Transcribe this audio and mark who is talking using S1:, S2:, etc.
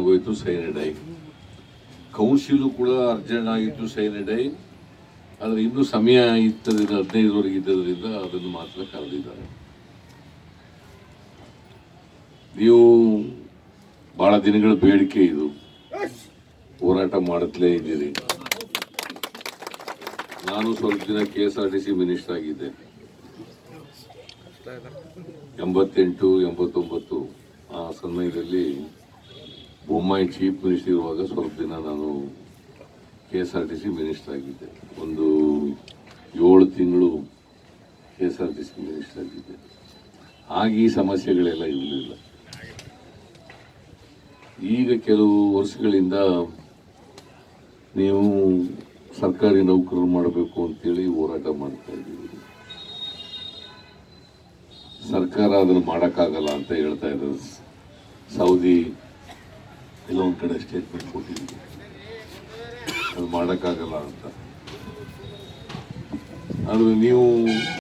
S1: ಆಗೋಯ್ತು ಸೈನಡೈ ಕೌನ್ಸಿಲು ಕೂಡ ಅರ್ಜೆಂಟ್ ಆಗಿತ್ತು ಸೈನಡೈ ಆದರೆ ಇನ್ನೂ ಸಮಯ ಇತ್ತದಿಂದ ಹದಿನೈದುವರೆಗೆ ಇದ್ದದ್ರಿಂದ ಅದನ್ನು ಮಾತ್ರ ಕರೆದಿದ್ದಾರೆ. ನೀವು ಬಹಳ ದಿನಗಳ ಬೇಡಿಕೆ ಇದು. ಹೋರಾಟ ಮಾಡುತ್ತಲೇ ಇದ್ದೀರಿ. ನಾನು ಸ್ವಲ್ಪ ದಿನ K S R T C minister ಆಗಿದ್ದೆ. ಎಂಬತ್ತೆಂಟು, ಎಂಬತ್ತೊಂಬತ್ತು ಆ ಸಮಯದಲ್ಲಿ ಬೊಮ್ಮಾಯಿ ಚೀಫ್ ಮಿನಿಸ್ಟರ್ ಇರುವಾಗ ಸ್ವಲ್ಪ ದಿನ ನಾನು K S R T C minister ಆಗಿದ್ದೆ. ಒಂದು ಏಳು ತಿಂಗಳು K S R T C minister ಆಗಿದ್ದೆ. ಆಗ ಈ ಸಮಸ್ಯೆಗಳೆಲ್ಲ ಇರಲಿಲ್ಲ. ಈಗ ಕೆಲವು ವರ್ಷಗಳಿಂದ ನೀವು ಸರ್ಕಾರಿ ನೌಕರರು ಮಾಡಬೇಕು ಅಂತೇಳಿ ಹೋರಾಟ ಮಾಡ್ತಾ ಇದ್ದೀವಿ. ಸರ್ಕಾರ ಅದನ್ನು ಮಾಡೋಕ್ಕಾಗಲ್ಲ ಅಂತ ಹೇಳ್ತಾ ಇದ್ದಾರೆ. ಸೌದಿ ಕೆಲವೊಂದು ಕಡೆ ಸ್ಟೇಟ್ಮೆಂಟ್ ಕೊಟ್ಟಿದ್ದೀವಿ ಅದು ಮಾಡೋಕ್ಕಾಗಲ್ಲ ಅಂತ. ಆದರೆ ನೀವು